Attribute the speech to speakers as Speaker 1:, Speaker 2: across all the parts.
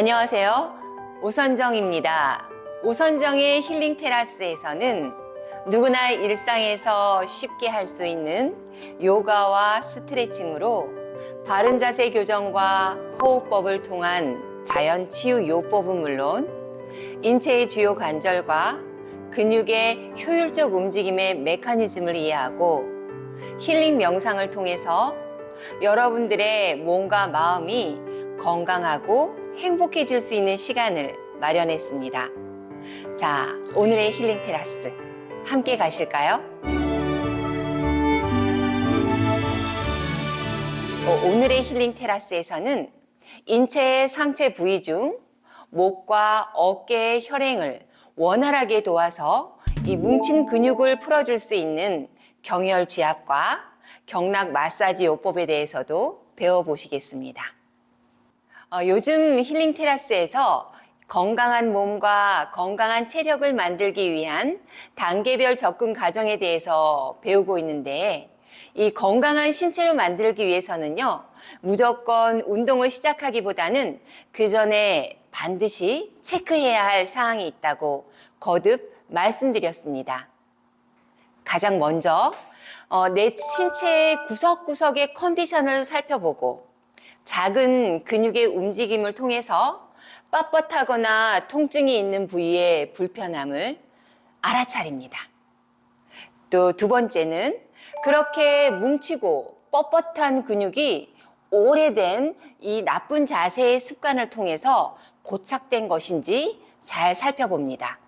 Speaker 1: 안녕하세요. 오선정입니다. 오선정의 힐링 테라스에서는 누구나 일상에서 쉽게 할 수 있는 요가와 스트레칭으로 바른 자세 교정과 호흡법을 통한 자연 치유 요법은 물론 인체의 주요 관절과 근육의 효율적 움직임의 메커니즘을 이해하고 힐링 명상을 통해서 여러분들의 몸과 마음이 건강하고 행복해질 수 있는 시간을 마련했습니다. 자, 오늘의 힐링 테라스 함께 가실까요? 어, 오늘의 힐링 테라스에서는 인체의 상체 부위 중 목과 어깨의 혈행을 원활하게 도와서 이 뭉친 근육을 풀어줄 수 있는 경혈 지압과 경락 마사지 요법에 대해서도 배워보시겠습니다. 어, 요즘 힐링 테라스에서 건강한 몸과 건강한 체력을 만들기 위한 단계별 접근 과정에 대해서 배우고 있는데 이 건강한 신체로 만들기 위해서는요, 무조건 운동을 시작하기보다는 그 전에 반드시 체크해야 할 사항이 있다고 거듭 말씀드렸습니다. 가장 먼저 어, 내 신체의 구석구석의 컨디션을 살펴보고 작은 근육의 움직임을 통해서 뻣뻣하거나 통증이 있는 부위의 불편함을 알아차립니다. 또 두 번째는 그렇게 뭉치고 뻣뻣한 근육이 오래된 이 나쁜 자세의 습관을 통해서 고착된 것인지 잘 살펴봅니다.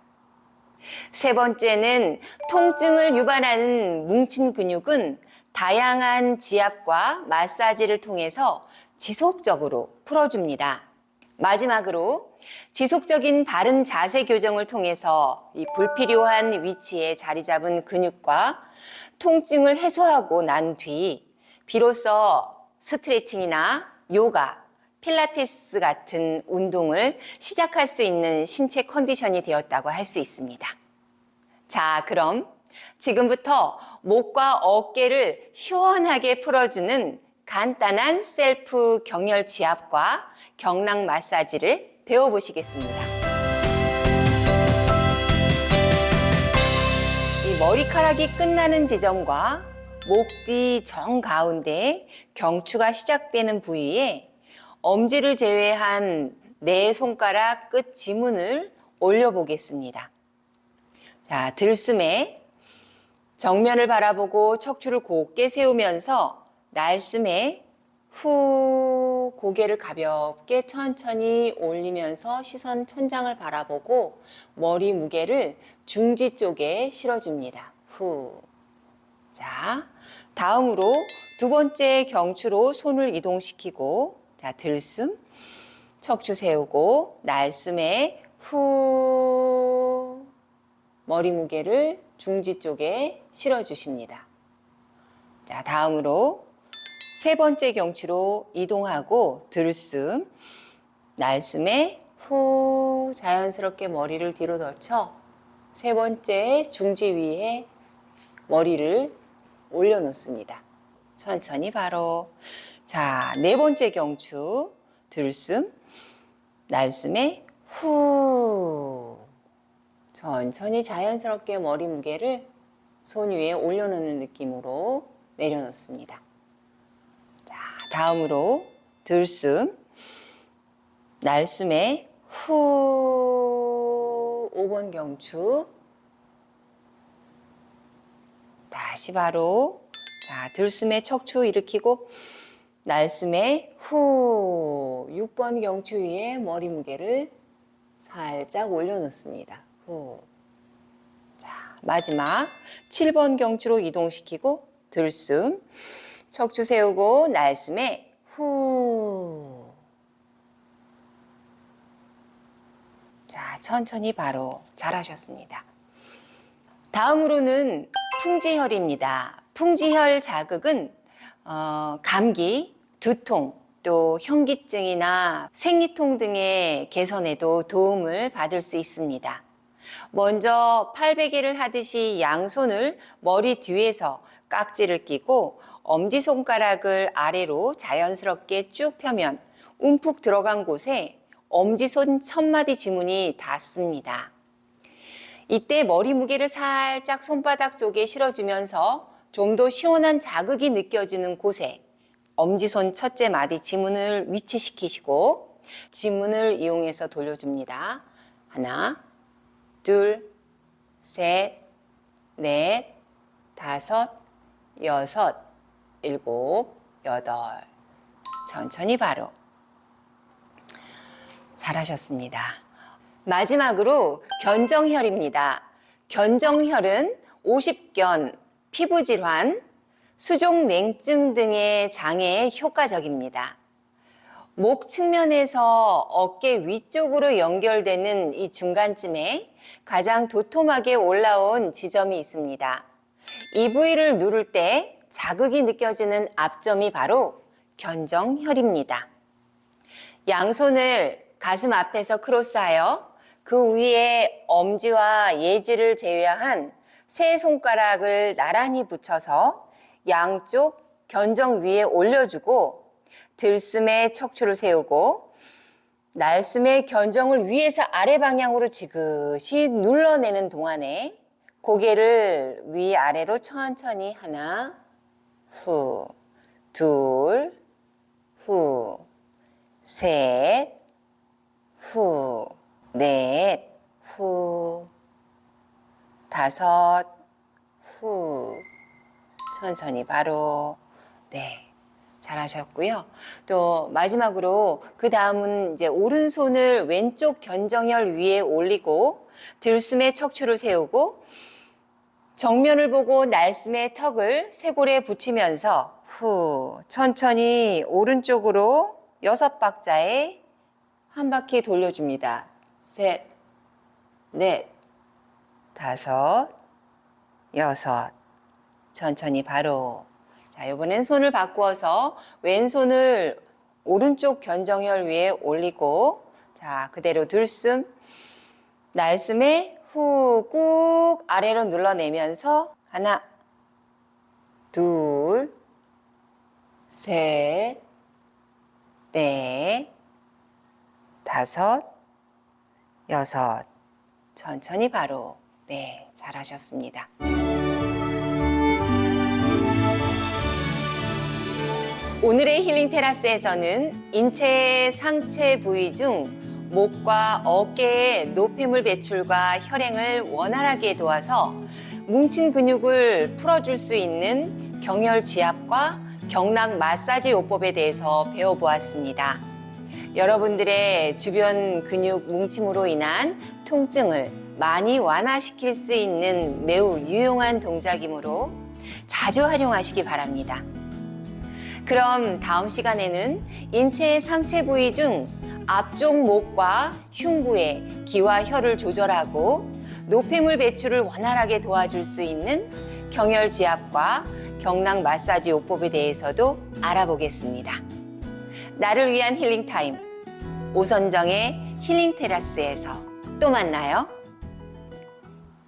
Speaker 1: 세 번째는 통증을 유발하는 뭉친 근육은 다양한 지압과 마사지를 통해서 지속적으로 풀어줍니다. 마지막으로 지속적인 바른 자세 교정을 통해서 이 불필요한 위치에 자리 잡은 근육과 통증을 해소하고 난 뒤 비로소 스트레칭이나 요가, 필라테스 같은 운동을 시작할 수 있는 신체 컨디션이 되었다고 할 수 있습니다. 자, 그럼 지금부터 목과 어깨를 시원하게 풀어주는 간단한 셀프 경혈 지압과 경락 마사지를 배워보시겠습니다. 이 머리카락이 끝나는 지점과 목 뒤 정 가운데 경추가 시작되는 부위에 엄지를 제외한 네 손가락 끝 지문을 올려보겠습니다. 자, 들숨에 정면을 바라보고 척추를 곧게 세우면서 날숨에 후 고개를 가볍게 천천히 올리면서 시선 천장을 바라보고 머리 무게를 중지 쪽에 실어줍니다. 후. 자, 다음으로 두 번째 경추로 손을 이동시키고 자, 들숨 척추 세우고 날숨에 후 머리 무게를 중지 쪽에 실어 주십니다. 자, 다음으로 세 번째 경치로 이동하고 들숨, 날숨에 후 자연스럽게 머리를 뒤로 덜쳐 세 번째 중지 위에 머리를 올려놓습니다. 천천히 바로. 자, 네 번째 경추, 들숨, 날숨에 후. 천천히 자연스럽게 머리 무게를 손 위에 올려놓는 느낌으로 내려놓습니다. 자, 다음으로 들숨, 날숨에 후 5번 경추 다시 바로 자, 들숨에 척추 일으키고 날숨에 후 6번 경추 위에 머리 무게를 살짝 올려놓습니다. 후. 자, 마지막 7번 경추로 이동시키고 들숨, 척추 세우고 날숨에 후. 자, 천천히 바로 잘하셨습니다. 다음으로는 풍지혈입니다. 풍지혈 자극은 어, 감기, 두통, 또 현기증이나 생리통 등의 개선에도 도움을 받을 수 있습니다. 먼저 팔베개를 하듯이 양손을 머리 뒤에서 깍지를 끼고 엄지손가락을 아래로 자연스럽게 쭉 펴면 움푹 들어간 곳에 엄지손 천마디 지문이 닿습니다. 이때 머리 무게를 살짝 손바닥 쪽에 실어주면서 좀 더 시원한 자극이 느껴지는 곳에 엄지손 첫째 마디 지문을 위치시키시고 지문을 이용해서 돌려줍니다. 하나, 둘, 셋, 넷, 다섯, 여섯, 일곱, 여덟. 천천히 바로. 잘하셨습니다. 마지막으로 견정혈입니다. 견정혈은 오십견, 피부질환, 수족냉증 등의 장애에 효과적입니다. 목 측면에서 어깨 위쪽으로 연결되는 이 중간쯤에 가장 도톰하게 올라온 지점이 있습니다. 이 부위를 누를 때 자극이 느껴지는 앞점이 바로 견정혈입니다. 양손을 가슴 앞에서 크로스하여 그 위에 엄지와 예지를 제외한 세 손가락을 나란히 붙여서 양쪽 견정 위에 올려주고 들숨에 척추를 세우고 날숨에 견정을 위에서 아래 방향으로 지그시 눌러내는 동안에 고개를 위아래로 천천히 하나, 후, 둘, 후, 셋, 후, 넷, 후, 다섯, 후. 천천히 바로. 네. 잘하셨고요. 또 마지막으로 그 다음은 이제 오른손을 왼쪽 견정혈 위에 올리고 들숨에 척추를 세우고 정면을 보고 날숨에 턱을 쇄골에 붙이면서 후 천천히 오른쪽으로 여섯 박자에 한 바퀴 돌려줍니다. 셋, 넷, 다섯, 여섯. 천천히 바로. 자, 이번엔 손을 바꾸어서 왼손을 오른쪽 견정혈 위에 올리고, 자, 그대로 들숨, 날숨에 후 꾹 아래로 눌러내면서 하나, 둘, 셋, 넷, 다섯, 여섯. 천천히 바로. 네, 잘하셨습니다. 오늘의 힐링 테라스에서는 인체 상체 부위 중 목과 어깨의 노폐물 배출과 혈행을 원활하게 도와서 뭉친 근육을 풀어줄 수 있는 경혈 지압과 경락 마사지 요법에 대해서 배워보았습니다. 여러분들의 주변 근육 뭉침으로 인한 통증을 많이 완화시킬 수 있는 매우 유용한 동작이므로 자주 활용하시기 바랍니다. 그럼 다음 시간에는 인체의 상체 부위 중 앞쪽 목과 흉부의 기와 혈을 조절하고 노폐물 배출을 원활하게 도와줄 수 있는 경혈 지압과 경락 마사지 요법에 대해서도 알아보겠습니다. 나를 위한 힐링 타임 오선정의 힐링 테라스에서 또 만나요.